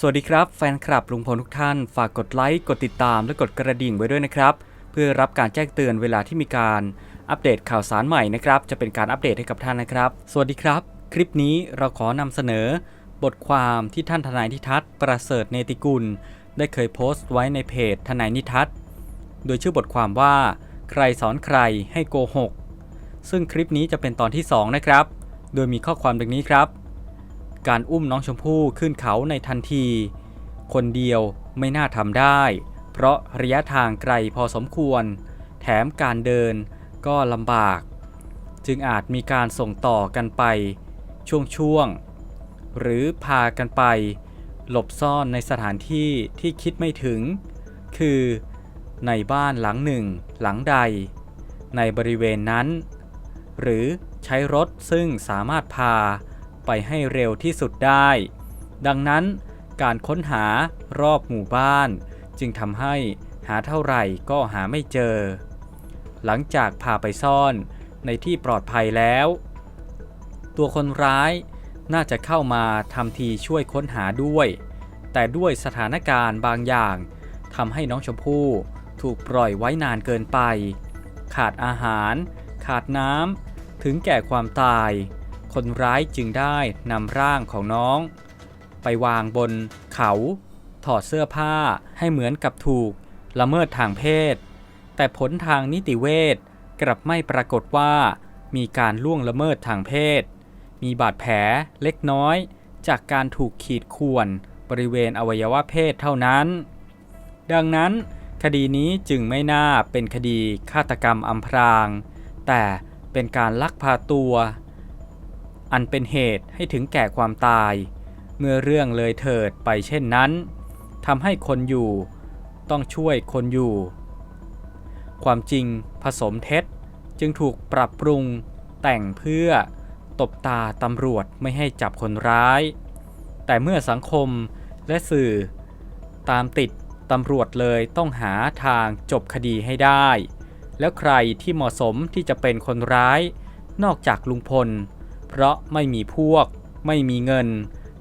สวัสดีครับแฟนคลับลุงพลทุกท่าน ฝากกดไลค์ กดติดตาม และกดกระดิ่งไว้ด้วยนะครับ เพื่อรับการแจ้งเตือนเวลาที่มีการอัปเดตข่าวสารใหม่นะครับ จะเป็นการอัปเดตให้กับท่านนะครับ สวัสดีครับ คลิปนี้เราขอนำเสนอ บทความที่ท่านทนายนิทัศน์ประเสริฐเนติกุล ได้เคยโพสต์ไว้ในเพจทนายนิทัศน์โดยชื่อบทความว่า ใครสอนใครให้โกหกซึ่งคลิปนี้จะเป็นตอนที่ 2 นะครับ โดยมีข้อความดังนี้ครับ การอุ้มน้องชมพู่ขึ้นเขาในทันที คนเดียวไม่น่าทำได้ เพราะระยะทางไกลพอสมควร แถมการเดินก็ลำบาก จึงอาจมีการส่งต่อกันไป ช่วงๆ หรือพากันไป หลบซ่อนในสถานที่ที่คิดไม่ถึง คือในบ้านหลังหนึ่งหลังใด ในบริเวณนั้น หรือใช้รถซึ่งสามารถพา ไปให้เร็วที่สุดได้ ดังนั้นการค้นหารอบหมู่บ้าน จึงทำให้หาเท่าไหร่ก็หาไม่เจอ หลังจากพาไปซ่อนในที่ปลอดภัยแล้ว ตัวคนร้ายน่าจะเข้ามาทำทีช่วยค้นหาด้วย แต่ด้วยสถานการณ์บางอย่างทำให้น้องชมพู่ถูกปล่อยไว้นานเกินไป ขาดอาหาร ขาดน้ำถึงแก่ความตาย คนร้ายจึงได้นำร่างของน้อง ไปวางบนเขา ถอดเสื้อผ้าให้เหมือนกับถูกละเมิดทางเพศ แต่ผลทางนิติเวชกลับไม่ปรากฏว่า มีการล่วงละเมิดทางเพศ มีบาดแผลเล็กน้อย จากการถูกขีดข่วนบริเวณอวัยวะเพศเท่านั้น ดังนั้น คดีนี้จึงไม่น่าเป็นคดีฆาตกรรมอำพราง แต่เป็นการลักพาตัว อันเป็นเหตุให้ถึงแก่ความตาย เมื่อเรื่องเลยเถิดไปเช่นนั้นทำให้คนอยู่ต้องช่วยคนอยู่ ความจริงผสมเท็จจึงถูกปรับปรุงแต่งเพื่อตบตาตำรวจไม่ให้จับคนร้าย แต่เมื่อสังคมและสื่อ ตามติดตำรวจเลยต้องหาทางจบคดีให้ได้ แล้วใครที่เหมาะสมที่จะเป็นคนร้าย นอกจากลุงพล เพราะไม่มีพวก ไม่มีเงิน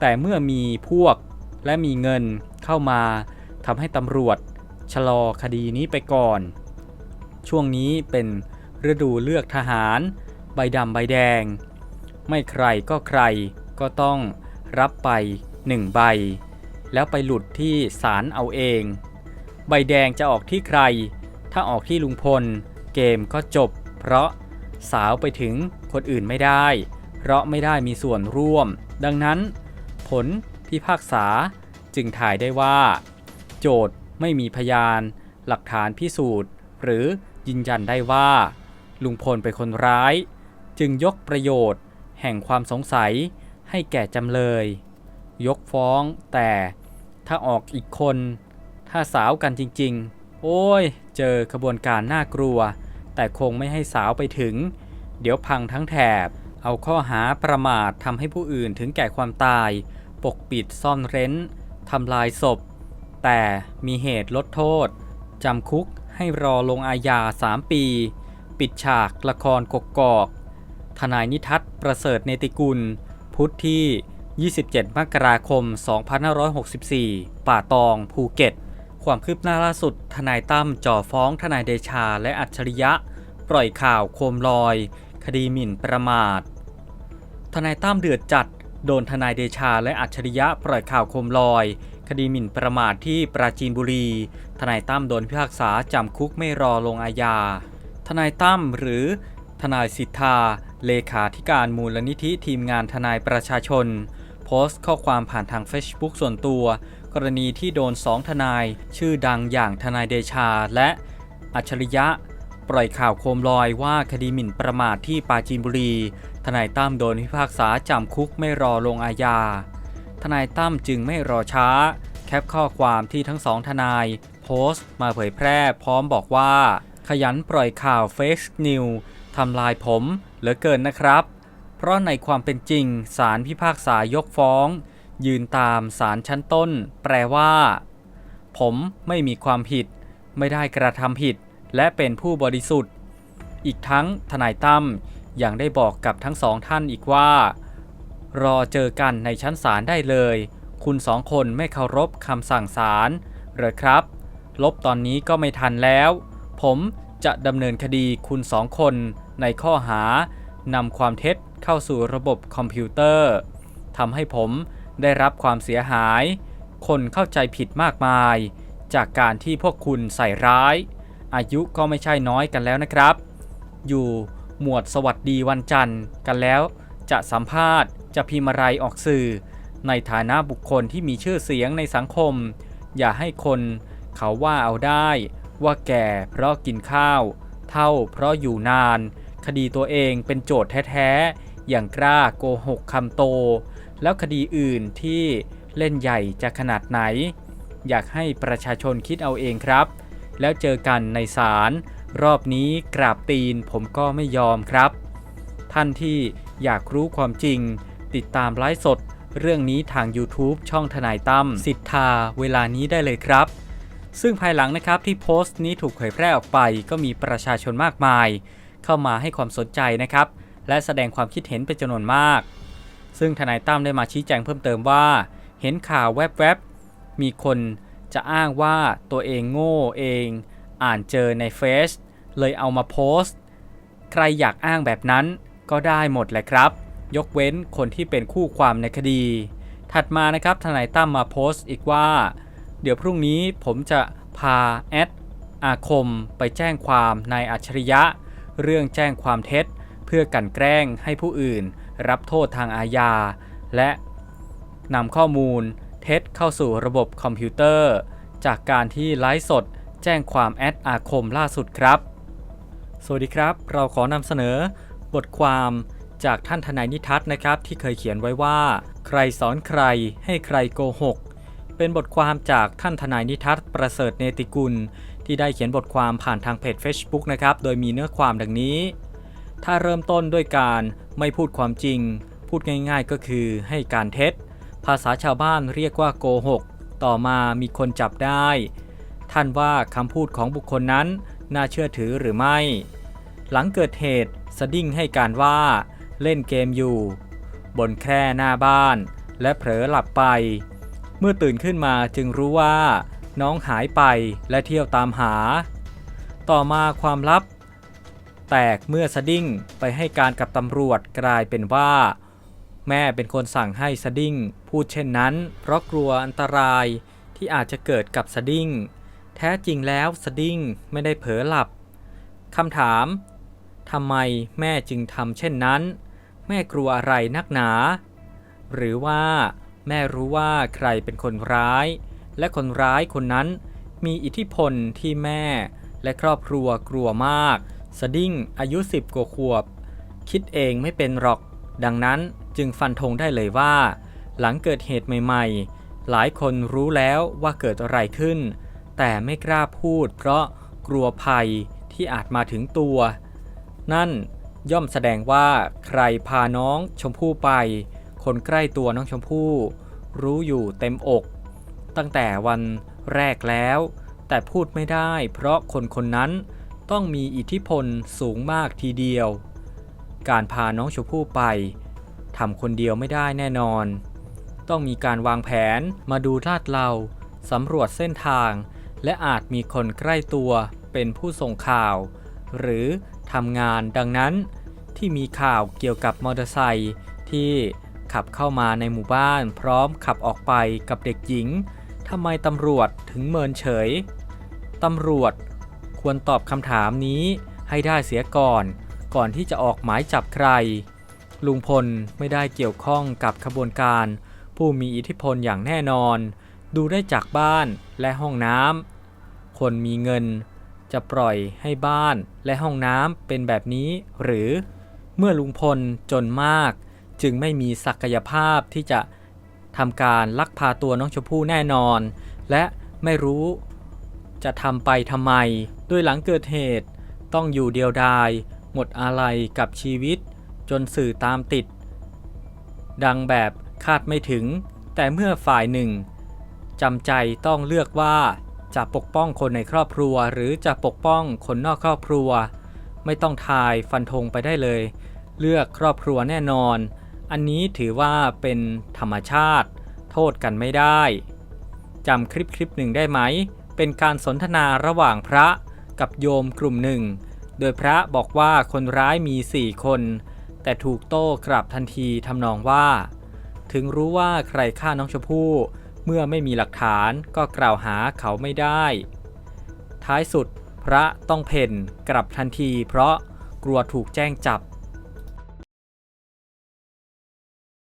แต่เมื่อมีพวกและมีเงินเข้ามาทำให้ตำรวจชะลอคดีนี้ไปก่อน ช่วงนี้เป็นฤดูเลือกทหาร ใบดำใบแดง ไม่ใครก็ใครก็ต้องรับไปหนึ่งใบ แล้วไปหลุดที่ศาลเอาเอง ใบแดงจะออกที่ใคร ถ้าออกที่ลุงพล เกมก็จบ เพราะสาวไปถึงคนอื่นไม่ได้ เพราะไม่ได้มีส่วนร่วม ดังนั้น ผลพิพากษาจึงถ่ายได้ว่า โจทย์ไม่มีพยาน หลักฐานพิสูจน์ หรือยืนยันได้ว่า ลุงพลเป็นคนร้าย จึงยกประโยชน์ แห่งความสงสัยให้แก่จำเลย ยกฟ้องแต่ถ้าออกอีกคน ถ้าสาวกันจริงๆ โอ้ย เจอขบวนการน่ากลัว แต่คงไม่ให้สาวไปถึง เดี๋ยวพังทั้งแถบ เอาข้อหาประมาททำให้ผู้อื่นถึงแก่ความตาย ปกปิดซ่อนเร้นทำลายศพ แต่มีเหตุลดโทษจำคุกให้รอลงอาญา 3 ปี ปิดฉากละครกกกอก ทนายนิทัศน์ประเสริฐเนติกุล พุทธที่ 27 มกราคม 2564 ป่าตองภูเก็ต ความคืบหน้าล่าสุด ทนายตั้มจ่อฟ้องทนายเดชาและอัจฉริยะ ปล่อยข่าวโคมลอย ดีหมิ่นประมาท ทนายตั้มเดือดจัด โดนทนายเดชาและอัจฉริยะปล่อยข่าวโคมลอย คดีหมิ่นประมาทที่ปราจีนบุรี ทนายตั้มโดนพิพากษาจำคุกไม่รอลงอาญา ทนายตั้มหรือทนายสิทธา เลขาธิการมูลนิธิทีมงานทนายประชาชน โพสต์ข้อความผ่านทาง Facebook ส่วนตัว กรณีที่โดนสองทนาย ชื่อดังอย่างทนายเดชาและอัจฉริยะ ปล่อยข่าวโคมลอยว่าคดีหมิ่นประมาทที่ปราจีนบุรี ทนายตั้มโดนพิพากษาจำคุกไม่รอลงอาญา ทนายตั้มจึงไม่รอช้า แคปข้อความที่ทั้งสองทนาย โพสต์มาเผยแพร่พร้อมบอกว่า ขยันปล่อยข่าวเฟซนิวทำลายผมเหลือเกินนะครับ เพราะในความเป็นจริงศาลพิพากษายกฟ้อง ยืนตามศาลชั้นต้น แปลว่า ผมไม่มีความผิด ไม่ได้กระทำผิด และเป็นผู้บริสุทธิ์ อีกทั้งทนายตั้มยังได้บอกกับทั้งสองท่านอีกว่า รอเจอกันในชั้นศาลได้เลย คุณสองคนไม่เคารพคำสั่งศาลหรอครับ ลบตอนนี้ก็ไม่ทันแล้ว ผมจะดำเนินคดีคุณสองคนในข้อหานำความเท็จเข้าสู่ระบบคอมพิวเตอร์ทำให้ผมได้รับความเสียหาย คนเข้าใจผิดมากมาย จากการที่พวกคุณใส่ร้าย อายุก็ไม่ใช่น้อยกันแล้วนะครับ อยู่หมวดสวัสดีวันจันทร์กันแล้ว จะสัมภาษณ์จะพิมพ์อะไรออกสื่อ ในฐานะบุคคลที่มีชื่อเสียงในสังคม อย่าให้คนเขาว่าเอาได้ ว่าแก่เพราะกินข้าว เท่าเพราะอยู่นาน คดีตัวเองเป็นโจทย์แท้ๆ อย่างกล้าโกหกคำโต แล้วคดีอื่นที่เล่นใหญ่จะขนาดไหน อยากให้ประชาชนคิดเอาเองครับ แล้วเจอกันในศาลรอบนี้กราบตีนผมก็ไม่ยอมครับ ท่านที่อยากรู้ความจริง ติดตามไลฟ์สด เรื่องนี้ทาง YouTube ช่องทนายตั้มสิทธาเวลานี้ได้เลยครับ ซึ่งภายหลังนะครับที่โพสต์นี้ถูกเผยแพร่ออกไป ก็มีประชาชนมากมาย เข้ามาให้ความสนใจนะครับ และแสดงความคิดเห็นเป็นจำนวนมาก ซึ่งทนายตั้มได้มาชี้แจงเพิ่มเติมว่า เห็นข่าวแวบๆมีคน จะอ้างว่าตัวเองโง่เองอ่านเจอในเฟซเลยเอามาโพสต์ ใครอยากอ้างแบบนั้นก็ได้หมดแหละครับ ยกเว้นคนที่เป็นคู่ความในคดี ถัดมานะครับทนายตั้มมาโพสต์อีกว่า เดี๋ยวพรุ่งนี้ผมจะพาแอดอาคมไปแจ้งความนายอัจฉริยะ เรื่องแจ้งความเท็จ เพื่อกั่นแกล้งให้ผู้อื่น รับโทษทางอาญาและนำข้อมูล ท็จเข้าสู่ระบบคอมพิวเตอร์ จากการที่ไลฟ์สดแจ้งความแอดอาคมล่าสุดครับ สวัสดีครับ เราขอนำเสนอบทความจากท่านทนายนิทัศน์นะครับ ที่เคยเขียนไว้ว่า ใครสอนใครให้ใครโกหก เป็นบทความจากท่านทนายนิทัศน์ประเสริฐเนติกุล ที่ได้เขียนบทความผ่านทางเพจ Facebook นะครับ โดยมีเนื้อความดังนี้ ถ้าเริ่มต้นด้วยการไม่พูดความจริง พูดง่าย ๆ ก็คือให้การเท็จ ภาษาชาวบ้านเรียกว่าโกหก ต่อมามีคนจับได้ ท่านว่าคำพูดของบุคคลนั้นน่าเชื่อถือหรือไม่ หลังเกิดเหตุสดิ้งให้การว่าเล่นเกมอยู่ บนแคร่หน้าบ้าน และเผลอหลับไป เมื่อตื่นขึ้นมาจึงรู้ว่า น้องหายไปและเที่ยวตามหา ต่อมาความลับ แตกเมื่อสดิ้งไปให้การกับตำรวจกลายเป็นว่า แม่เป็นคนสั่งให้สดิ้งพูดเช่นนั้น เพราะกลัวอันตรายที่อาจจะเกิดกับสดิ้ง แท้จริงแล้วสดิ้งไม่ได้เผลอหลับคำถามทำไมแม่จึงทำเช่นนั้น แม่กลัวอะไรนักหนา หรือว่าแม่รู้ว่าใครเป็นคนร้าย และคนร้ายคนนั้นมีอิทธิพลที่แม่และครอบครัวกลัวมาก สดิ้งอายุสิบกว่าขวบ คิดเองไม่เป็นหรอก ดังนั้น จึงฟันธงได้เลยว่า หลังเกิดเหตุใหม่ๆ หลายคนรู้แล้วว่าเกิดอะไรขึ้น แต่ไม่กล้าพูด เพราะกลัวภัยที่อาจมาถึงตัว นั่นย่อมแสดงว่าใครพาน้องชมพู่ไป คนใกล้ตัวน้องชมพู่ รู้อยู่เต็มอก ตั้งแต่วันแรกแล้ว แต่พูดไม่ได้เพราะคนคนนั้นต้องมีอิทธิพลสูงมากทีเดียว การพาน้องชมพู่ไป ทำคนเดียวไม่ได้แน่นอน ต้องมีการวางแผนมาดูลาดเราสำรวจเส้นทาง และอาจมีคนใกล้ตัวเป็นผู้ส่งข่าว หรือทำงานดังนั้น ที่มีข่าวเกี่ยวกับมอเตอร์ไซค์ที่ขับเข้ามาในหมู่บ้านพร้อมขับออกไปกับเด็กหญิงทำไมตำรวจถึงเมินเฉย ตำรวจควรตอบคำถามนี้ให้ได้เสียก่อน ก่อนที่จะออกหมายจับใคร ลุงพลไม่ได้เกี่ยวข้องกับขบวนการ ผู้มีอิทธิพลอย่างแน่นอน ดูได้จากบ้านและห้องน้ำคนมีเงินจะปล่อยให้บ้านและห้องน้ำเป็นแบบนี้หรือ เมื่อลุงพลจนมาก จึงไม่มีศักยภาพที่จะทำการลักพาตัวน้องชมพู่แน่นอน และไม่รู้จะทำไปทำไมโดยหลังเกิดเหตุ ต้องอยู่เดียวดาย หมดอะไรกับชีวิต จนสื่อตามติด ดังแบบคาดไม่ถึง แต่เมื่อฝ่ายหนึ่งจำใจต้องเลือกว่าจะปกป้องคนในครอบครัว หรือจะปกป้องคนนอกครอบครัว ไม่ต้องทายฟันธงไปได้เลย เลือกครอบครัวแน่นอน อันนี้ถือว่าเป็นธรรมชาติ โทษกันไม่ได้จำคลิปคลิปหนึ่งได้ไหม เป็นการสนทนาระหว่างพระกับโยมกลุ่มหนึ่ง โดยพระบอกว่าคนร้ายมีสี่คน แต่ถูกโต้กลับทันทีทำนองว่า ถึงรู้ว่าใครฆ่าน้องชมพู่เมื่อไม่มีหลักฐานก็กล่าวหาเขาไม่ได้ ท้ายสุดพระต้องเพ่นกลับทันทีเพราะกลัวถูกแจ้งจับ